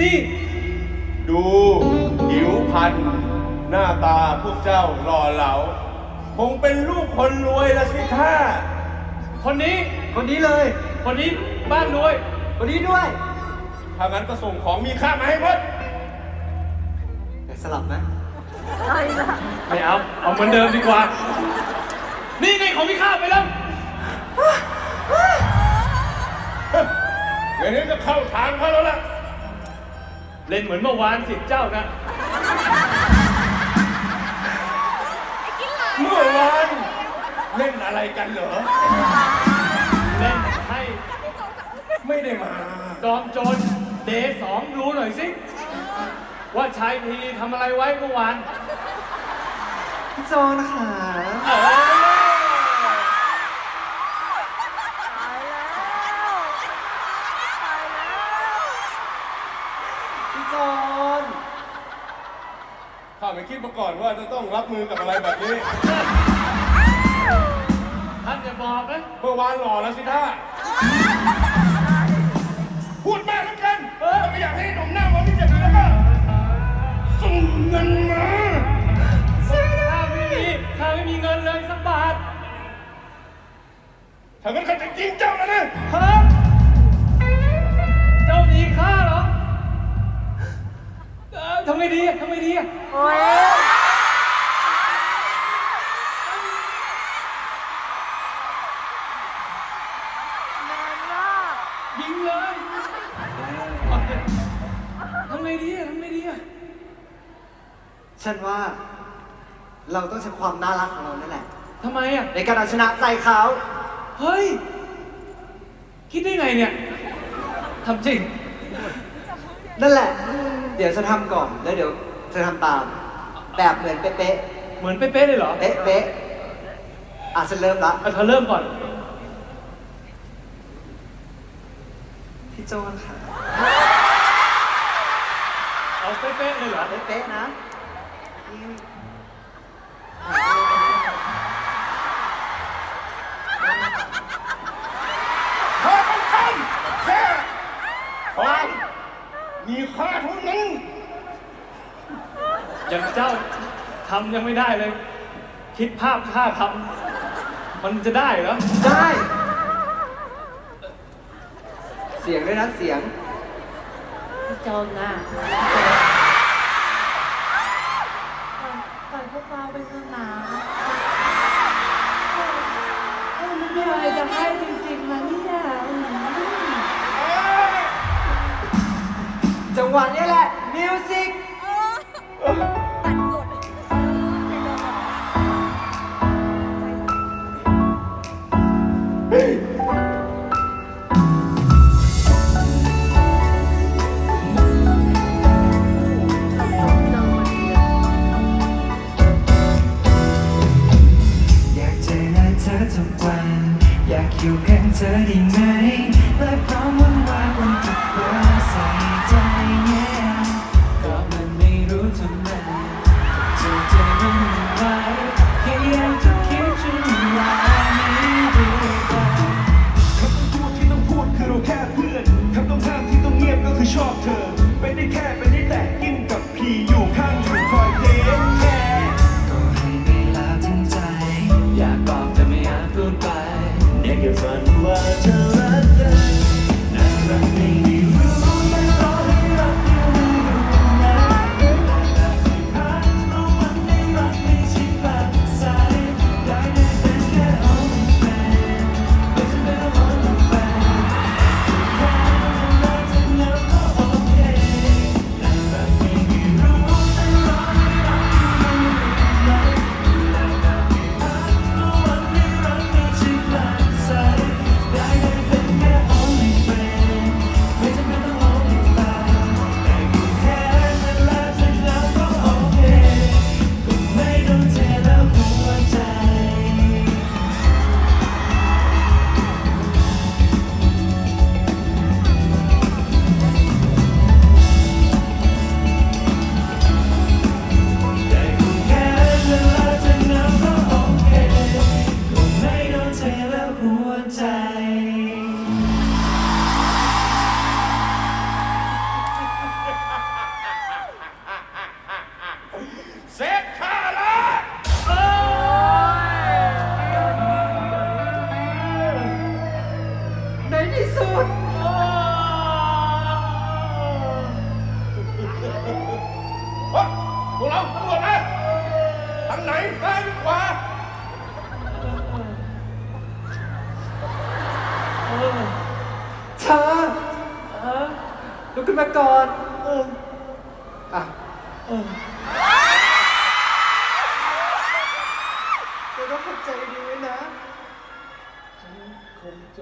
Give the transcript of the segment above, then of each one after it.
นี่ ดูผิวพรรณหน้าตาพวกเจ้าหล่อเหลา คงเป็นลูกคนรวยละสิท่าคนนี้ คนนี้เลย คนนี้บ้านรวย คนนี้ด้วย ถ้างั้นก็ส่งของมีค่ามาให้หมดแต่สลับนะไม่เอา เอาเหมือนเดิมดีกว่า นี่ไงของพี่ข้าไปแล้ว เดี๋ยวนี้จะเข้าทางเขาแล้วล่ะ เล่นเหมือนเมื่อวานสิเจ้านะ เมื่อวานเล่นอะไรกันเหรอ เล่นให้ไม่ได้มา จอมโจรเดย์สองรู้หน่อยสิ ว่าชายพีทำอะไรไว้เมื่อวาน พี่โจนะคะ เออ ข้าไม่คิดมาก่อนว่าจะต้องรับมือกับอะไรแบบนี้ ท่านจะบอกนะเมื่อวานหล่อแล้วสิท่าพูดมากแล้วกันเออไม่อยากให้หนุ่มหน้ามันนี่จะดีแล้วก็ส่งเงินมาข้าไม่มีข้าไม่มีเงินเลยสักบาทถ้างั้นข้าจะยิงเจ้าแล้วนะฮะ ทำไงดีอะทำไงดีอะยิงเลยทำไงดีอะทำไงดีอะฉันว่าเราต้องใช้ความน่ารักของเรานั่นแหละ ทำไมอะในการเอาชนะใจเขาเฮ้ย คิดได้ไงเนี่ยทำจริง นั่นแหละ เดี๋ยวฉันทำก่อนแล้วเดี๋ยวเธอทำตาม แบบเหมือนเป๊ะเหมือนเป๊ะๆเลยเหรอๆเป๊ะเป๊ะๆอะฉันเริ่มละเอาเธอเริ่มก่อน พี่โจนค่ะเอาเป๊ะๆเลยเหรอ เป๊ะเป๊ะๆนะพอต้องทำแค่ควา มมีค่าเท่านั้นอย่างเจ้าทำยังไม่ได้เลย คิดภาพท่าทำมันจะได้เหรอ ได้ เสียงด้วยนะเสียง พี่โจนน่ะปล่อยพวกเราไปเถอะนะ งหวะนี้แหละ มิวสิกอยากเจอหน้าเธอทุกวัน อยากอยู่ข้างเธอได้ไหมและพร้อม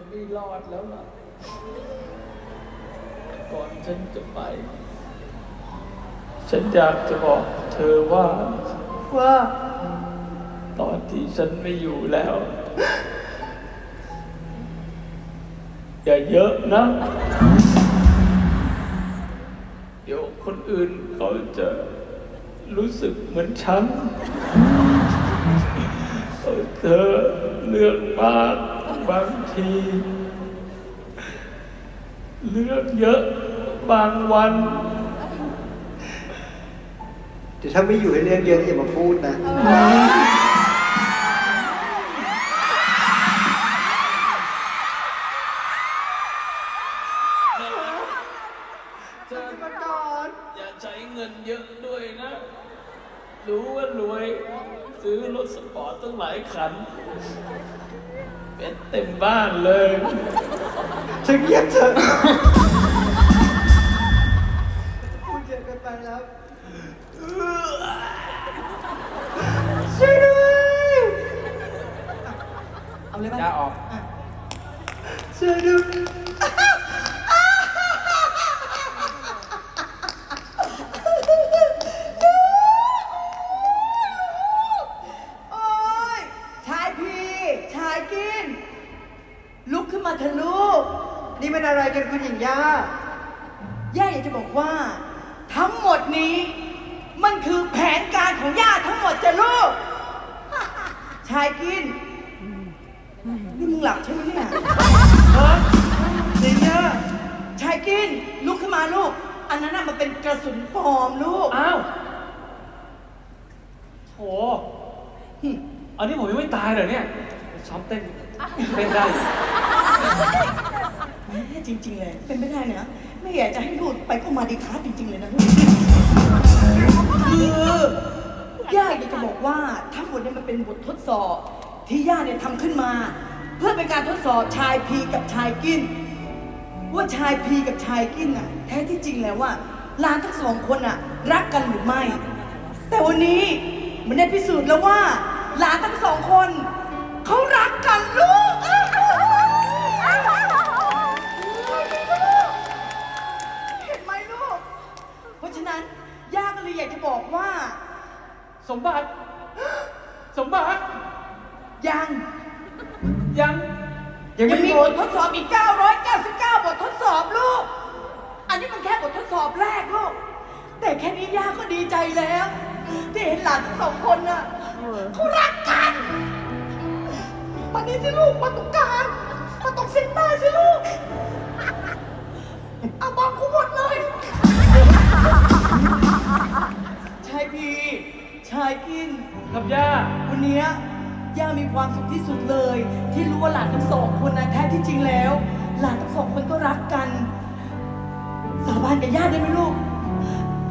จะไม่รอดแล้วล่ะ ก่อนฉันจะไป ฉันอยากจะบอกเธอว่า ว่า ตอนที่ฉันไม่อยู่แล้ว อย่าเยอะนะ เดี๋ยวคนอื่นเขาจะรู้สึกเหมือนฉันเออเธอเรื่องมาก บางที เรื่องเยอะบางวัน เดี๋ยวถ้าไม่อยู่ให้เรื่องเยอะอย่ามาพูดนะเธอมาก่อนอย่าใช้เงินเยอะด้วยนะ รู้ว่ารวย ซื้อรถสปอร์ตตั้งหลายคัน เป็นเต็มบ้านเลยฉันเงียบเถอะพูดเยอะเกันไปแล้วช่วยด้วยเอาเลยป่ะยาออก ช่วยด้วย โอ๊ย ชายพีชายกิน ลุกขึ้นมาเถอะลูก นี่มันอะไรกันคุณหญิงย่า ย่าอยากจะบอกว่า ทั้งหมดนี้ มันคือแผนการของย่าทั้งหมดจะลูก ชายกิน นี่มึงหลับใช่ไหมเนี่ยหญิงย่าชายกิน ลุกขึ้นมาลูก อันนั้นน่ะมันเป็นกระสุนปลอมลูก อ้าวโหอันนี้ผมยังไม่ตายเลยเนี่ย ซ้อมเต้น เต้นได้อยู่แม่ จริงๆเลย เป็นไม่ได้เนะ ไม่อยากจะให้ลูกไปเข้ามาดีคาสจริง ๆ เลยนะลูกคือย่าอยากจะบอกว่าทั้งหมดเนี่ยมันเป็นบททดสอบ ที่ย่าเนี่ยทำขึ้นมา เพื่อเป็นการทดสอบชายพีกับชายกินว่าชายพีกับชายกินน่ะแท้ที่จริงแล้วว่าหลานทั้งสองคนน่ะรักกันหรือไม่ แต่วันนี้มันได้พิสูจน์แล้วว่าหลานทั้งสองคน ห็นหลานทั้งสองคนน่ะเขารักกันมานี่สิลูกมาตรงกลางมาตรงเส้นใต้สิลูกเอาบอกกูหมดเลย ชายพีชายกิน ครับย่า วันเนี้ยย่ามีความสุขที่สุดเลย ที่รู้ว่าหลานทั้งสองคนนะแท้ที่จริงแล้ว หลานทั้งสองคนก็รักกัน สาบานกับย่าได้ไหมลูก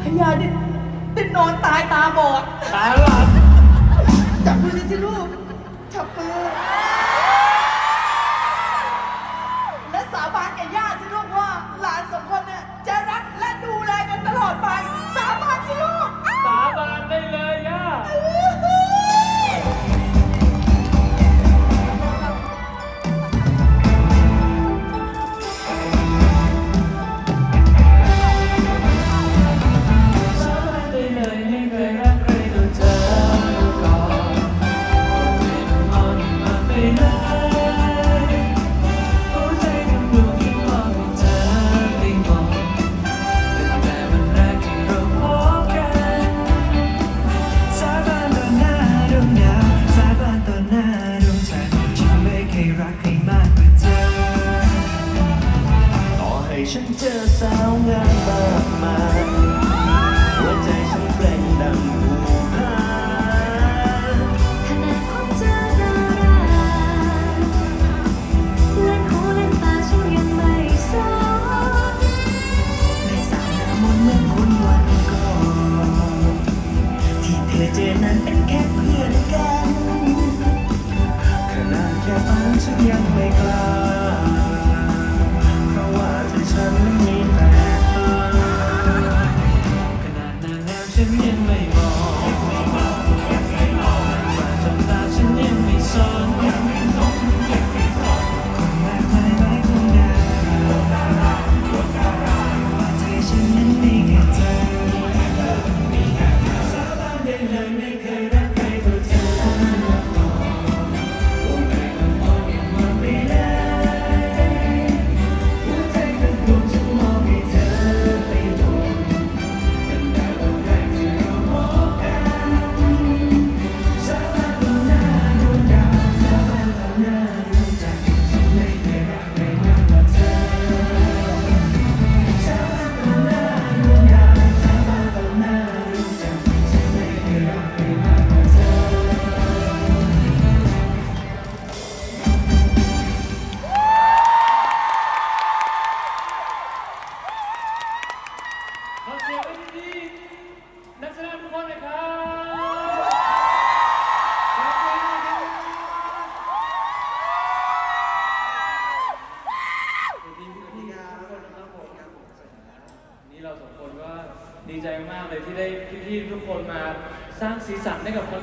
ให้ย่าได้ ได้นอนตายตาบอดตาหลับ จับมือเลยสิลูกจับมือ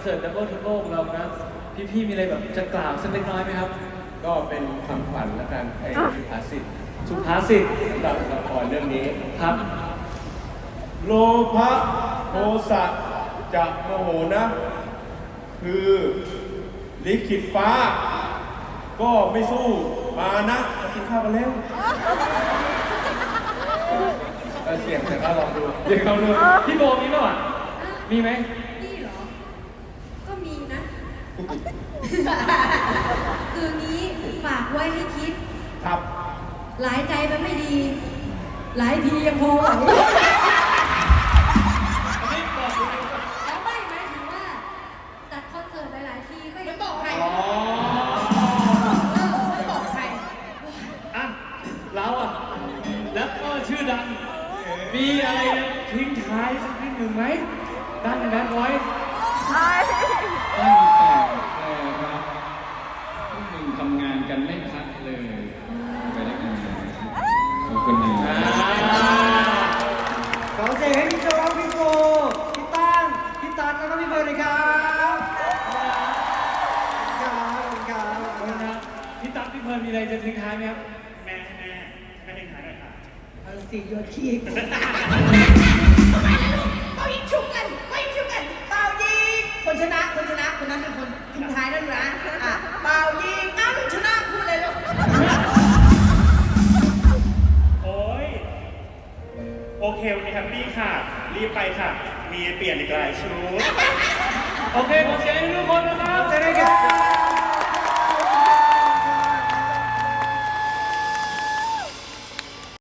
สันให้กับคอนเสิร์ต Double Turbo ของเรานะพี่ๆมีอะไรแบบจะกล่าวสักเล็กน้อยไหมครับ ก็เป็นคำขวัญและการให้สุภาษิตสุภาษิตสำหรับละครเรื่องนี้ ครับ โลภะโทสะจะโมโหนะ คือลิขิตฟ้า ก็ไม่สู้มานะมากินข้าวกันแล้วเออเสียงแต่ก็ลองดูเดี๋ยวเราดูพี่โบมีป่ะวะมีไหม นี่เหรอ ก็มีนะ คืองี้ฝากไว้ให้คิด ครับ หลายใจมันไม่ดี หลายทียังพอไหว เควันนี้แฮปปี้ค่ะ รีบไปค่ะ มีเปลี่ยนอีกหลายชุด โอเคขอเสียงให้ทุกคนนะครับสวัสดีครับ